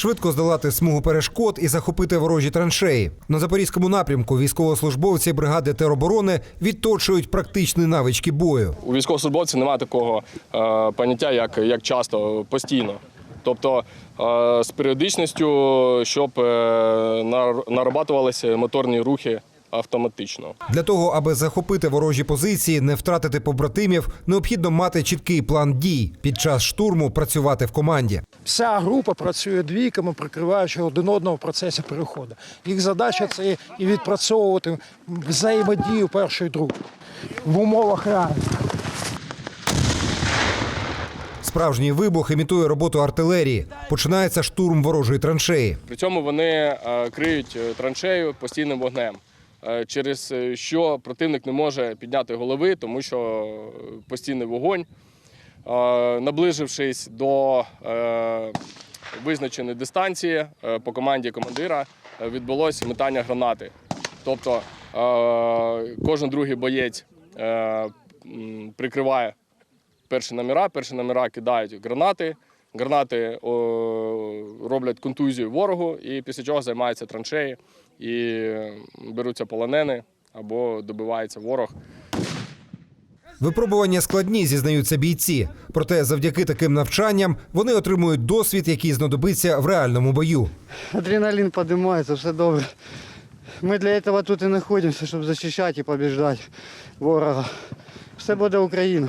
швидко здолати смугу перешкод і захопити ворожі траншеї. На запорізькому напрямку військовослужбовці бригади тероборони відточують практичні навички бою. У військовослужбовців немає такого е, поняття, як, як часто, постійно. Тобто е, з періодичністю, щоб е, нарабатувалися моторні рухи автоматично. Для того, аби захопити ворожі позиції, не втратити побратимів, необхідно мати чіткий план дій під час штурму працювати в команді. Вся група працює двійками, прикриваючи один одного в процесі переходу. Їх задача це і відпрацьовувати взаємодію першої другої в умовах реальності. Справжній вибух імітує роботу артилерії. Починається штурм ворожої траншеї. При цьому вони е, криють е, траншею постійним вогнем, через е, що противник не може підняти голови, тому що е, постійний вогонь. Е, Наближившись до е, визначеної дистанції е, по команді командира, е, відбулося метання гранати. Тобто е, кожен другий боєць е, прикриває перші номера, перші номера кидають гранати. Гранати о, роблять контузію ворогу, і після чого займаються траншеї і беруться полонени або добивається ворог. Випробування складні, зізнаються бійці. Проте, завдяки таким навчанням вони отримують досвід, який знадобиться в реальному бою. Адреналин поднимается, все добре. Ми для этого тут і знаходимося, щоб захищати і побіждати ворога. Все буде Україна.